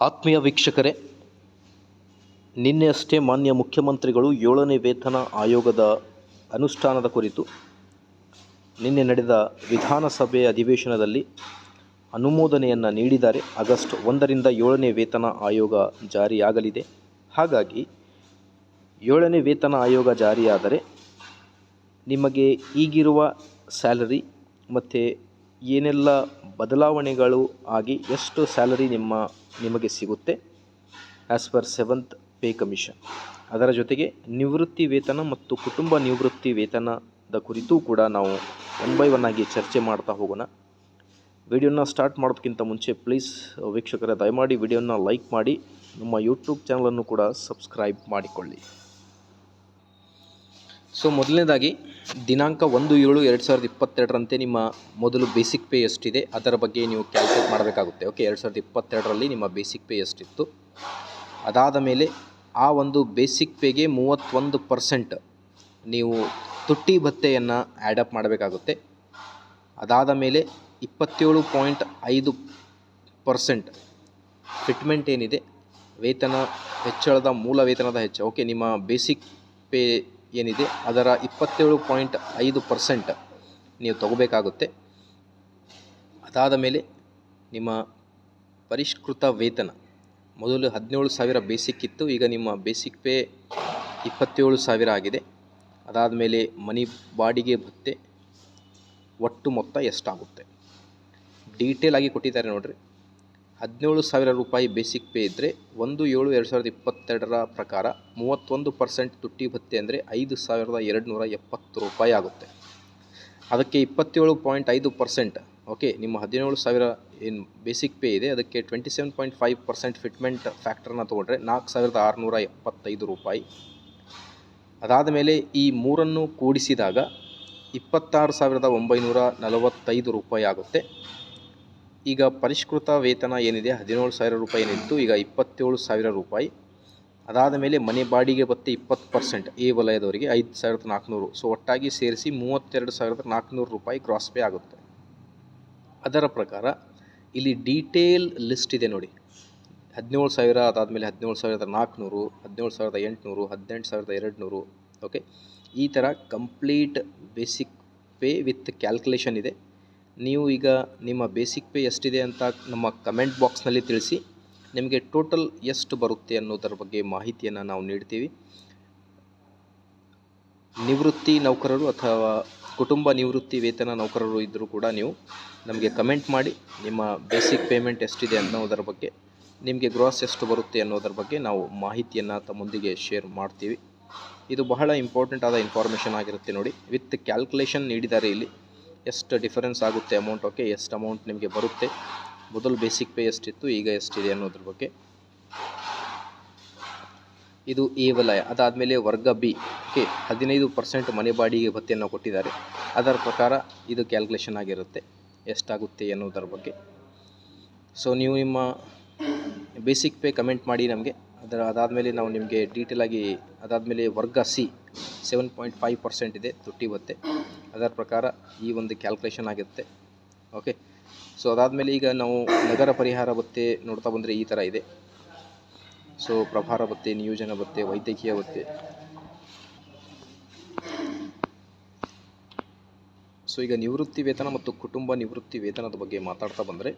ಆತ್ಮೀಯ ವೀಕ್ಷಕರೇ, ನಿನ್ನೆಯಷ್ಟೇ ಮಾನ್ಯ ಮುಖ್ಯಮಂತ್ರಿಗಳು ಏಳನೇ ವೇತನ ಆಯೋಗದ ಅನುಷ್ಠಾನದ ಕುರಿತು ನಿನ್ನೆ ನಡೆದ ವಿಧಾನಸಭೆ ಅಧಿವೇಶನದಲ್ಲಿ ಅನುಮೋದನೆಯನ್ನು ನೀಡಿದ್ದಾರೆ. ಆಗಸ್ಟ್ ಒಂದರಿಂದ ಏಳನೇ ವೇತನ ಆಯೋಗ ಜಾರಿಯಾಗಲಿದೆ. ಹಾಗಾಗಿ ಏಳನೇ ವೇತನ ಆಯೋಗ ಜಾರಿಯಾದರೆ ನಿಮಗೆ ಈಗಿರುವ ಸ್ಯಾಲರಿ ಮತ್ತು ಏನೆಲ್ಲ ಬದಲಾವಣೆಗಳು ಆಗಿ ಎಷ್ಟು ಸ್ಯಾಲರಿ ನಿಮ್ಮ, ನಿಮಗೆ ಸಿಗುತ್ತೆ? As per seventh pay commission ಅದರ ಜೊತೆಗೆ ನಿವೃತ್ತಿ ವೇತನ ಮತ್ತು ಕುಟುಂಬ ನಿವೃತ್ತಿ ವೇತನದ ಕುರಿತು ಕೂಡ ನಾವು ಒನ್ ಬೈ ಒನ್ ಆಗಿ ಚರ್ಚೆ ಮಾಡ್ತಾ ಹೋಗೋಣ. ವಿಡಿಯೋನ ಸ್ಟಾರ್ಟ್ ಮಾಡೋದಕ್ಕಿಂತ ಮುಂಚೆ ಪ್ಲೀಸ್ ವೀಕ್ಷಕರ, ದಯಮಾಡಿ ವಿಡಿಯೋನ ಲೈಕ್ ಮಾಡಿ, ನಮ್ಮ ಯೂಟ್ಯೂಬ್ ಚಾನಲನ್ನು ಕೂಡ ಸಬ್ಸ್ಕ್ರೈಬ್ ಮಾಡಿಕೊಳ್ಳಿ. ಸೊ ಮೊದಲನೇದಾಗಿ, ದಿನಾಂಕ ಒಂದು ಏಳು ಎರಡು ಸಾವಿರದ ಇಪ್ಪತ್ತೆರಡರಂತೆ ನಿಮ್ಮ ಮೊದಲು ಬೇಸಿಕ್ ಪೇ ಎಷ್ಟಿದೆ, ಅದರ ಬಗ್ಗೆ ನೀವು ಕ್ಯಾಲ್ಕುಲೇಟ್ ಮಾಡಬೇಕಾಗುತ್ತೆ. ಓಕೆ ಎರಡು ಸಾವಿರದ ಇಪ್ಪತ್ತೆರಡರಲ್ಲಿ ನಿಮ್ಮ ಬೇಸಿಕ್ ಪೇ ಎಷ್ಟಿತ್ತು. ಅದಾದ ಮೇಲೆ ಆ ಒಂದು ಬೇಸಿಕ್ ಪೇಗೆ ಮೂವತ್ತೊಂದು ಪರ್ಸೆಂಟ್ ನೀವು ತುಟ್ಟಿ ಭತ್ತೆಯನ್ನು ಆ್ಯಡಪ್ ಮಾಡಬೇಕಾಗುತ್ತೆ. ಅದಾದ ಮೇಲೆ ಇಪ್ಪತ್ತೇಳು ಪಾಯಿಂಟ್ ಐದು ಪರ್ಸೆಂಟ್ ಫಿಟ್ಮೆಂಟ್ ಏನಿದೆ, ವೇತನ ಹೆಚ್ಚಳದ ಮೂಲ ವೇತನದ ಹೆಚ್ಚ ಓಕೆ ನಿಮ್ಮ ಬೇಸಿಕ್ ಪೇ ಏನಿದೆ ಅದರ ಇಪ್ಪತ್ತೇಳು ಪಾಯಿಂಟ್ ಐದು ಪರ್ಸೆಂಟ್ ನೀವು ತಗೋಬೇಕಾಗುತ್ತೆ. ಅದಾದ ಮೇಲೆ ನಿಮ್ಮ ಪರಿಷ್ಕೃತ ವೇತನ. ಮೊದಲು ಹದಿನೇಳು ಸಾವಿರ ಬೇಸಿಕ್ ಇತ್ತು, ಈಗ ನಿಮ್ಮ ಬೇಸಿಕ್ ಪೇ ಇಪ್ಪತ್ತೇಳು ಸಾವಿರ ಆಗಿದೆ. ಅದಾದ ಮೇಲೆ ಮನಿ ಬಾಡಿಗೆ ಭತ್ತೆ ಒಟ್ಟು ಮೊತ್ತ ಎಷ್ಟಾಗುತ್ತೆ? ಡೀಟೇಲ್ ಆಗಿ ಕೊಟ್ಟಿದ್ದಾರೆ ನೋಡಿರಿ. ಹದಿನೇಳು ಸಾವಿರ ರೂಪಾಯಿ ಬೇಸಿಕ್ ಪೇ ಇದ್ದರೆ ಒಂದು ಏಳು ಎರಡು ಸಾವಿರದ ಇಪ್ಪತ್ತೆರಡರ ಪ್ರಕಾರ ಮೂವತ್ತೊಂದು ಪರ್ಸೆಂಟ್ ತುಟ್ಟಿ ಭತ್ತೆ ಅಂದರೆ ಐದು ಸಾವಿರದ ಎರಡು ನೂರ ಎಪ್ಪತ್ತು ರೂಪಾಯಿ ಆಗುತ್ತೆ. ಅದಕ್ಕೆ ಇಪ್ಪತ್ತೇಳು ಪಾಯಿಂಟ್ ಐದು ಪರ್ಸೆಂಟ್ ಓಕೆ ನಿಮ್ಮ ಹದಿನೇಳು ಸಾವಿರ ಏನು ಬೇಸಿಕ್ ಪೇ ಇದೆ, ಅದಕ್ಕೆ twenty seven point five percent fitment ಫ್ಯಾಕ್ಟ್ರನ್ನ ತೊಗೊಂಡ್ರೆ ನಾಲ್ಕು ಸಾವಿರದ ಆರುನೂರ ಎಪ್ಪತ್ತೈದು ರೂಪಾಯಿ. ಅದಾದ ಮೇಲೆ ಈ ಮೂರನ್ನು ಕೂಡಿಸಿದಾಗ ಇಪ್ಪತ್ತಾರು ಸಾವಿರದ ಒಂಬೈನೂರ ನಲವತ್ತೈದು ರೂಪಾಯಿ ಆಗುತ್ತೆ. ಈಗ ಪರಿಷ್ಕೃತ ವೇತನ ಏನಿದೆ? ಹದಿನೇಳು ಸಾವಿರ ರೂಪಾಯಿ ಏನಿತ್ತು, ಈಗ ಇಪ್ಪತ್ತೇಳು ಸಾವಿರ ರೂಪಾಯಿ. ಅದಾದ ಮೇಲೆ ಮನೆ ಬಾಡಿಗೆ ಬತ್ತೆ ಇಪ್ಪತ್ತು ಪರ್ಸೆಂಟ್ ಎ ವಲಯದವರಿಗೆ ಐದು ಸಾವಿರದ ನಾಲ್ಕುನೂರು. ಸೊ ಒಟ್ಟಾಗಿ ಸೇರಿಸಿ ಮೂವತ್ತೆರಡು ಸಾವಿರದ ನಾಲ್ಕುನೂರು ರೂಪಾಯಿ ಕ್ರಾಸ್ ಪೇ ಆಗುತ್ತೆ. ಅದರ ಪ್ರಕಾರ, ಇಲ್ಲಿ ಡೀಟೇಲ್ ಲಿಸ್ಟ್ ಇದೆ ನೋಡಿ. ಹದಿನೇಳು ಸಾವಿರ ಅದಾದಮೇಲೆ ಹದಿನೇಳು ಸಾವಿರದ ನಾಲ್ಕುನೂರು, ಹದಿನೇಳು ಸಾವಿರದ ಎಂಟುನೂರು, ಹದಿನೆಂಟು ಸಾವಿರದ ಎರಡುನೂರು ಓಕೆ ಈ ಥರ complete basic pay with calculation ಇದೆ. ನೀವು ಈಗ ನಿಮ್ಮ ಬೇಸಿಕ್ ಪೇ ಎಷ್ಟಿದೆ ಅಂತ ನಮ್ಮ ಕಮೆಂಟ್ ಬಾಕ್ಸ್ನಲ್ಲಿ ತಿಳಿಸಿ. ನಿಮಗೆ ಟೋಟಲ್ ಎಷ್ಟು ಬರುತ್ತೆ ಅನ್ನೋದರ ಬಗ್ಗೆ ಮಾಹಿತಿಯನ್ನು ನಾವು ನೀಡ್ತೀವಿ. ನಿವೃತ್ತಿ ನೌಕರರು ಅಥವಾ ಕುಟುಂಬ ನಿವೃತ್ತಿ ವೇತನ ನೌಕರರು ಇದ್ದರೂ ಕೂಡ ನೀವು ನಮಗೆ ಕಮೆಂಟ್ ಮಾಡಿ ನಿಮ್ಮ ಬೇಸಿಕ್ ಪೇಮೆಂಟ್ ಎಷ್ಟಿದೆ ಅನ್ನೋದರ ಬಗ್ಗೆ, ನಿಮಗೆ ಗ್ರಾಸ್ ಎಷ್ಟು ಬರುತ್ತೆ ಅನ್ನೋದರ ಬಗ್ಗೆ ನಾವು ಮಾಹಿತಿಯನ್ನು ತಮ್ಮೊಂದಿಗೆ ಶೇರ್ ಮಾಡ್ತೀವಿ. ಇದು ಬಹಳ ಇಂಪಾರ್ಟೆಂಟ್ ಆದ ಇನ್ಫಾರ್ಮೇಷನ್ ಆಗಿರುತ್ತೆ ನೋಡಿ. ವಿತ್ ಕ್ಯಾಲ್ಕುಲೇಷನ್ ನೀಡಿದ್ದಾರೆ ಇಲ್ಲಿ. ಎಷ್ಟು ಡಿಫರೆನ್ಸ್ ಆಗುತ್ತೆ ಅಮೌಂಟ್ ಓಕೆ, ಎಷ್ಟು ಅಮೌಂಟ್ ನಿಮಗೆ ಬರುತ್ತೆ? ಮೊದಲು ಬೇಸಿಕ್ ಪೇ ಎಷ್ಟಿತ್ತು, ಈಗ ಎಷ್ಟಿದೆ ಅನ್ನೋದ್ರ ಬಗ್ಗೆ. ಇದು ಎ ವಲಯ, ಅದಾದಮೇಲೆ ವರ್ಗ ಬಿ, ಓಕೆ, ಹದಿನೈದು ಪರ್ಸೆಂಟ್ ಮನೆ ಬಾಡಿಗೆ ಭತ್ತೆಯನ್ನು ಕೊಟ್ಟಿದ್ದಾರೆ. ಅದರ ಪ್ರಕಾರ ಇದು ಕ್ಯಾಲ್ಕುಲೇಷನ್ ಆಗಿರುತ್ತೆ, ಎಷ್ಟಾಗುತ್ತೆ ಅನ್ನೋದರ ಬಗ್ಗೆ. ಸೊ ನೀವು ನಿಮ್ಮ ಬೇಸಿಕ್ ಪೇ ಕಮೆಂಟ್ ಮಾಡಿ ನಮಗೆ. ಅದರ, ಅದಾದಮೇಲೆ ನಾವು ನಿಮಗೆ ಡೀಟೇಲಾಗಿ ಅದಾದಮೇಲೆ ವರ್ಗ C seven point five percent ಇದೆ ತುಟ್ಟಿ ಭತ್ತೆ. ಅದರ ಪ್ರಕಾರ ಈ ಒಂದು ಕ್ಯಾಲ್ಕುಲೇಷನ್ ಆಗುತ್ತೆ. ಓಕೆ ಸೊ ಅದಾದಮೇಲೆ ಈಗ ನಾವು ನಗರ ಪರಿಹಾರ ಭತ್ತೆ ನೋಡ್ತಾ ಬಂದರೆ ಈ ಥರ ಇದೆ. ಸೊ ಪ್ರಭಾರ ಭತ್ತೆ, ನಿಯೋಜನ ಭತ್ತೆ, ವೈದ್ಯಕೀಯ ಭತ್ತೆ. ಸೊ ಈಗ ನಿವೃತ್ತಿ ವೇತನ ಮತ್ತು ಕುಟುಂಬ ನಿವೃತ್ತಿ ವೇತನದ ಬಗ್ಗೆ ಮಾತಾಡ್ತಾ ಬಂದರೆ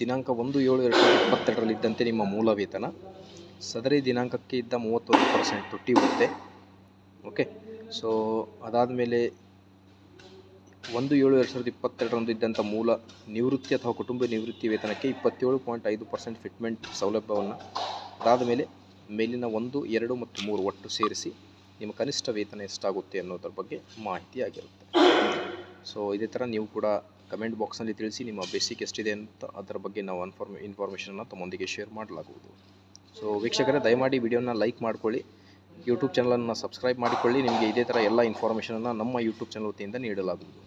ದಿನಾಂಕ ಒಂದು ಏಳು ಎರಡು ಸಾವಿರದ ಇಪ್ಪತ್ತೆರಡರಲ್ಲಿದ್ದಂತೆ ನಿಮ್ಮ ಮೂಲ ವೇತನ. ಸದರಿ ದಿನಾಂಕಕ್ಕೆ ಇದ್ದ ಮೂವತ್ತೊಂದು ಪರ್ಸೆಂಟ್ ತುಟ್ಟಿ ಭತ್ತೆ. ಓಕೆ ಸೊ ಅದಾದಮೇಲೆ ಒಂದು ಏಳು ಎರಡು ಸಾವಿರದ ಇಪ್ಪತ್ತೆರಡರಂದು ಇದ್ದಂಥ ಮೂಲ ನಿವೃತ್ತಿ ಅಥವಾ ಕುಟುಂಬ ನಿವೃತ್ತಿ ವೇತನಕ್ಕೆ ಇಪ್ಪತ್ತೇಳು ಪಾಯಿಂಟ್ ಐದು ಪರ್ಸೆಂಟ್ ಫಿಟ್ಮೆಂಟ್ ಸೌಲಭ್ಯವನ್ನು ಅದಾದ ಮೇಲೆ ಮೇಲಿನ ಒಂದು, ಎರಡು ಮತ್ತು ಮೂರು ಒಟ್ಟು ಸೇರಿಸಿ ನಿಮ್ಮ ಕನಿಷ್ಠ ವೇತನ ಎಷ್ಟಾಗುತ್ತೆ ಅನ್ನೋದ್ರ ಬಗ್ಗೆ ಮಾಹಿತಿ ಆಗಿರುತ್ತೆ. ಸೊ ಇದೇ ಥರ ನೀವು ಕೂಡ ಕಮೆಂಟ್ ಬಾಕ್ಸ್ನಲ್ಲಿ ತಿಳಿಸಿ ನಿಮ್ಮ ಬೇಸಿಕ್ ಎಷ್ಟಿದೆ ಅಂತ ಅದರ ಬಗ್ಗೆ ನಾವು ಅನ್ಫಾರ್ಮೇ ಇನ್ಫಾರ್ಮೇಷನನ್ನು ತಮ್ಮೊಂದಿಗೆ ಶೇರ್ ಮಾಡಲಾಗುವುದು. ಸೊ ವೀಕ್ಷಕರೇ, ದಯಮಾಡಿ ವಿಡಿಯೋನ ಲೈಕ್ ಮಾಡ್ಕೊಳ್ಳಿ. ಯೂಟ್ಯೂಬ್ ಚಾನಲನ್ನು ಸಬ್ಸ್ಕ್ರೈಬ್ ಮಾಡಿಕೊಳ್ಳಿ. ನಿಮಗೆ ಇದೇ ಥರ ಎಲ್ಲ ಇನ್ಫಾರ್ಮೇಷನನ್ನು ನಮ್ಮ ಯೂಟ್ಯೂಬ್ ಚಾನಲ್ ವತಿಯಿಂದ ನೀಡಲಾಗುವುದು.